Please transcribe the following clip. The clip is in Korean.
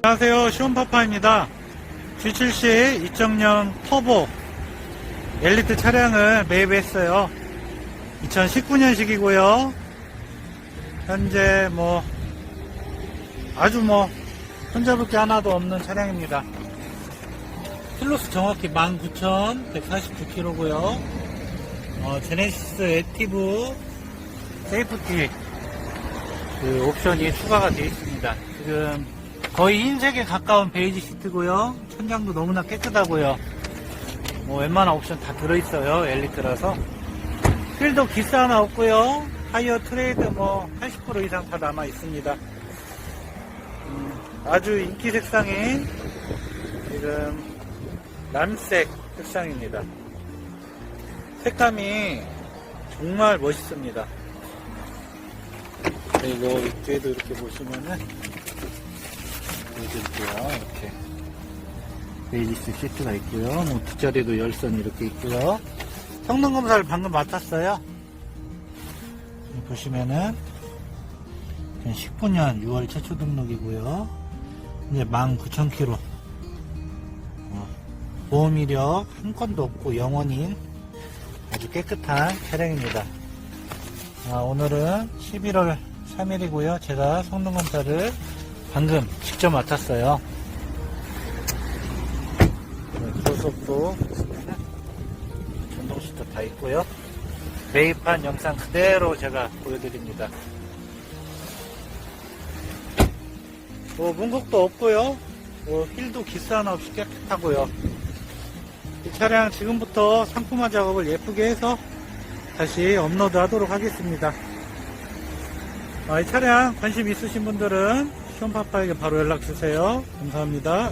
안녕하세요. 시온파파입니다. G70 2.0 터보 엘리트 차량을 매입했어요. 2019년식이고요. 현재 뭐 아주 뭐 손잡을 게 하나도 없는 차량입니다. 킬로수 정확히 19,149km고요. 어, 제네시스 액티브 세이프티 그 옵션이 추가가 되어 있습니다. 지금 거의 흰색에 가까운 베이지 시트고요. 천장도 너무나 깨끗하고요. 뭐 웬만한 옵션 다 들어있어요. 엘리트라서. 휠도 기스 하나 없고요. 타이어 트레이드 뭐 80% 이상 다 남아 있습니다. 음, 아주 인기 색상인 지금 남색 색상입니다. 색감이 정말 멋있습니다. 그리고 이쪽에도 이렇게 보시면은 보여드릴게요. 이렇게 베이지스 시트가 있고요. 뭐 뒷자리도 열선이 이렇게 있고요. 성능 검사를 방금 맡았어요. 보시면은 2019년 6월 최초 등록이고요. 이제 19,000km. 어, 보험 이력 한 건도 없고 영원인 아주 깨끗한 차량입니다. 아, 오늘은 11월 3일이고요. 제가 성능 검사를 방금 직접 맡았어요. 네, 고속도 전동 시트 다 있고요. 매입한 영상 그대로 제가 보여드립니다. 뭐 문곡도 없고요. 뭐 휠도 기스 하나 없이 깨끗하고요. 이 차량 지금부터 상품화 작업을 예쁘게 해서 다시 업로드 하도록 하겠습니다. 아, 이 차량 관심 있으신 분들은 시온파파에게 바로 연락 주세요. 감사합니다.